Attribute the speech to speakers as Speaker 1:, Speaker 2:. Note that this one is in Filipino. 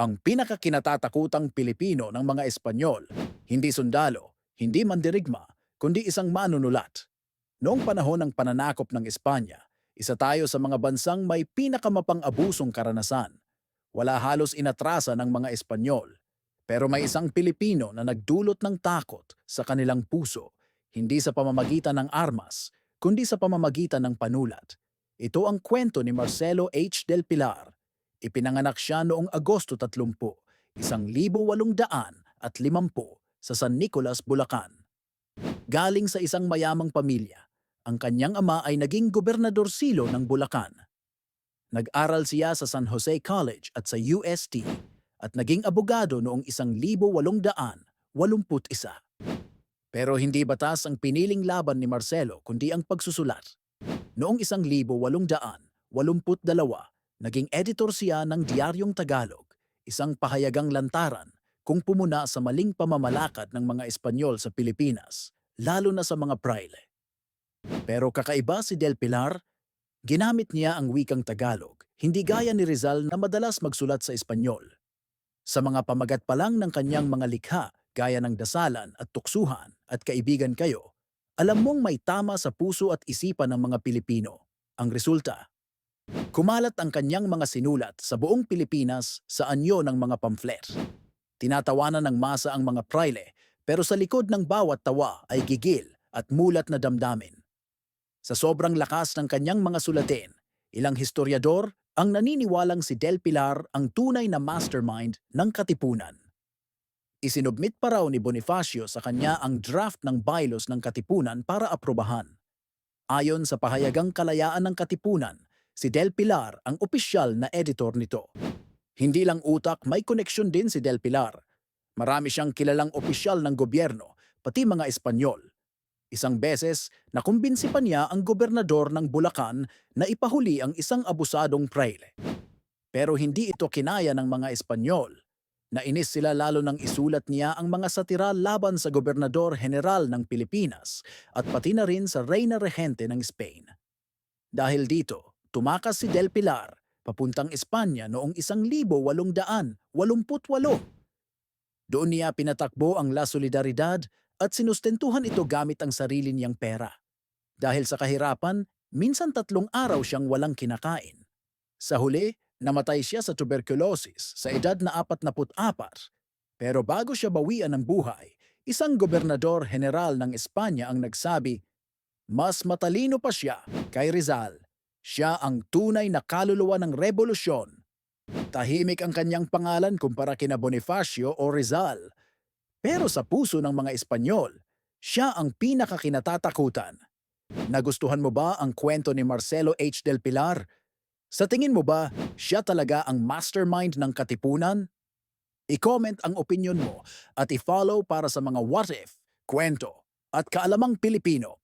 Speaker 1: ang pinakakinatatakutang Pilipino ng mga Espanyol, hindi sundalo, hindi mandirigma, kundi isang manunulat. Noong panahon ng pananakop ng Espanya, isa tayo sa mga bansang may pinakamapang-abusong karanasan. Wala halos inatrasa ng mga Espanyol. Pero may isang Pilipino na nagdulot ng takot sa kanilang puso, hindi sa pamamagitan ng armas, kundi sa pamamagitan ng panulat. Ito ang kwento ni Marcelo H. Del Pilar. Ipinanganak siya noong Agosto 30, 1850 sa San Nicolas, Bulacan. Galing sa isang mayamang pamilya, ang kanyang ama ay naging gobernador silo ng Bulacan. Nag-aral siya sa San Jose College at sa UST at naging abogado noong 1881. Pero hindi batas ang piniling laban ni Marcelo kundi ang pagsusulat. Noong 1882, naging editor siya ng Diaryong Tagalog, isang pahayagang lantaran kung pumuna sa maling pamamalakad ng mga Espanyol sa Pilipinas, lalo na sa mga praile. Pero kakaiba si Del Pilar, ginamit niya ang wikang Tagalog, hindi gaya ni Rizal na madalas magsulat sa Espanyol. Sa mga pamagat pa lang ng kanyang mga likha, gaya ng dasalan at tuksuhan at kaibigan kayo, alam mong may tama sa puso at isipan ng mga Pilipino. Ang resulta, kumalat ang kanyang mga sinulat sa buong Pilipinas sa anyo ng mga pamphlet. Tinatawanan ng masa ang mga praile, pero sa likod ng bawat tawa ay gigil at mulat na damdamin. Sa sobrang lakas ng kanyang mga sulatin, ilang historiador ang naniniwalang si Del Pilar ang tunay na mastermind ng Katipunan. Isinubmit pa raw ni Bonifacio sa kanya ang draft ng bylaws ng Katipunan para aprobahan. Ayon sa pahayagang kalayaan ng Katipunan, si Del Pilar ang opisyal na editor nito. Hindi lang utak, may koneksyon din si Del Pilar. Marami siyang kilalang opisyal ng gobyerno, pati mga Espanyol. Isang beses, nakumbinsi pa niya ang gobernador ng Bulacan na ipahuli ang isang abusadong praile. Pero hindi ito kinaya ng mga Espanyol. Nainis sila lalo nang isulat niya ang mga satira laban sa gobernador general ng Pilipinas at pati na rin sa Reyna Regente ng Spain. Dahil dito, tumakas si Del Pilar papuntang Espanya noong 1888. Doon niya pinatakbo ang La Solidaridad at sinustentuhan ito gamit ang sarili niyang pera. Dahil sa kahirapan, minsan tatlong araw siyang walang kinakain. Sa huli, namatay siya sa tuberculosis sa edad na 44. Pero bago siya bawian ng buhay, isang gobernador general ng Espanya ang nagsabi, mas matalino pa siya kay Rizal. Siya ang tunay na kaluluwa ng revolusyon. Tahimik ang kanyang pangalan kumpara kina Bonifacio o Rizal. Pero sa puso ng mga Espanyol, siya ang pinakakinatatakutan. Nagustuhan mo ba ang kwento ni Marcelo H. Del Pilar? Sa tingin mo ba, siya talaga ang mastermind ng Katipunan? I-comment ang opinion mo at i-follow para sa mga what if, kwento at kaalamang Pilipino.